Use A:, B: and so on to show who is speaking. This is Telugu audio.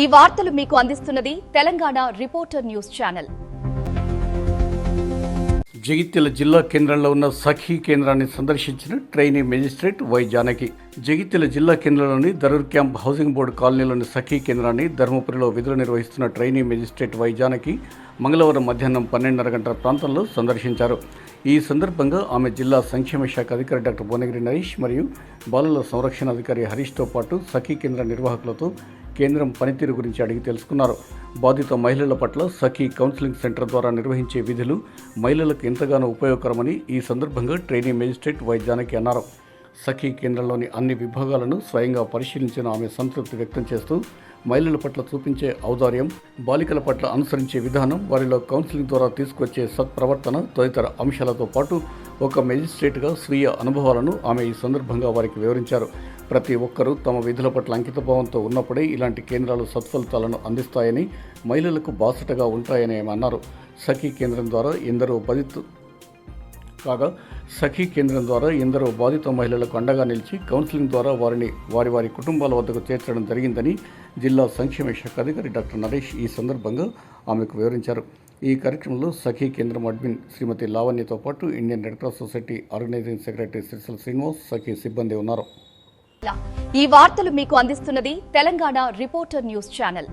A: ఈ వార్తలు మీకు అందిస్తున్నది Telangana reporter news channel.
B: Jagtial జిల్లా కేంద్రంలో ఉన్న సఖీ కేంద్రాన్ని సందర్శించిన trainee magistrate Y Janaki. Jagtial జిల్లా కేంద్రంలోని దరూర్ క్యాంప్ హౌసింగ్ బోర్డు కాలనీలోని సఖీ కేంద్రాన్ని ధర్మపురిలో విధులు నిర్వహిస్తున్న ట్రైనీ మెజిస్ట్రేట్ వై జానకి మంగళవారం మధ్యాహ్నం పన్నెండున్నర గంటల ప్రాంతంలో సందర్శించారు. ఈ సందర్భంగా ఆమె జిల్లా సంక్షేమ శాఖ అధికారి డాక్టర్ భువనగిరి నరేష్ మరియు బాలుల సంరక్షణ అధికారి హరీష్తో పాటు సఖీ కేంద్ర నిర్వాహకులతో కేంద్రం పనితీరు గురించి అడిగి తెలుసుకున్నారు. బాధిత మహిళల పట్ల సఖీ కౌన్సిలింగ్ సెంటర్ ద్వారా నిర్వహించే విధులు మహిళలకు ఎంతగానో ఉపయోగకరమని ఈ సందర్భంగా ట్రైనీ మేజిస్ట్రేట్ వైద్యానికి అన్నారు. సఖీ కేంద్రంలోని అన్ని విభాగాలను స్వయంగా పరిశీలించిన ఆమె సంతృప్తి వ్యక్తం చేస్తూ మహిళల పట్ల చూపించే ఔదార్యం బాలికల పట్ల అనుసరించే విధానం వారిలో కౌన్సిలింగ్ ద్వారా తీసుకొచ్చే సత్ప్రవర్తన తదితర అంశాలతో పాటు ఒక మెజిస్ట్రేట్గా స్వీయ అనుభవాలను ఆమె ఈ సందర్భంగా వారికి వివరించారు. ప్రతి ఒక్కరూ తమ విధుల పట్ల అంకితభావంతో ఉన్నప్పుడే ఇలాంటి కేంద్రాలు సత్ఫలితాలను అందిస్తాయని మహిళలకు బాసటగా ఉంటాయని ఆమె అన్నారు. సఖీ కేంద్రం ద్వారా ఎందరో బాధితు కాగా సఖీ కేంద్రం ద్వారా ఎందరో బాధిత మహిళలకు అండగా నిలిచి కౌన్సిలింగ్ ద్వారా వారిని వారి వారి కుటుంబాల వద్దకు చేర్చడం జరిగిందని జిల్లా సంక్షేమ శాఖ అధికారి డాక్టర్ నరేష్ ఈ సందర్భంగా ఆమెకు వివరించారు. ఈ కార్యక్రమంలో సఖీ కేంద్రం అడ్మిన్ శ్రీమతి లావణ్యతో పాటు Indian red cross society organising secretary Sirisala Srinivas Sakhi సిబ్బంది ఉన్నారు.
A: ఈ వార్తలు మీకు అందిస్తున్నది తెలంగాణ రిపోర్టర్ న్యూస్ ఛానల్.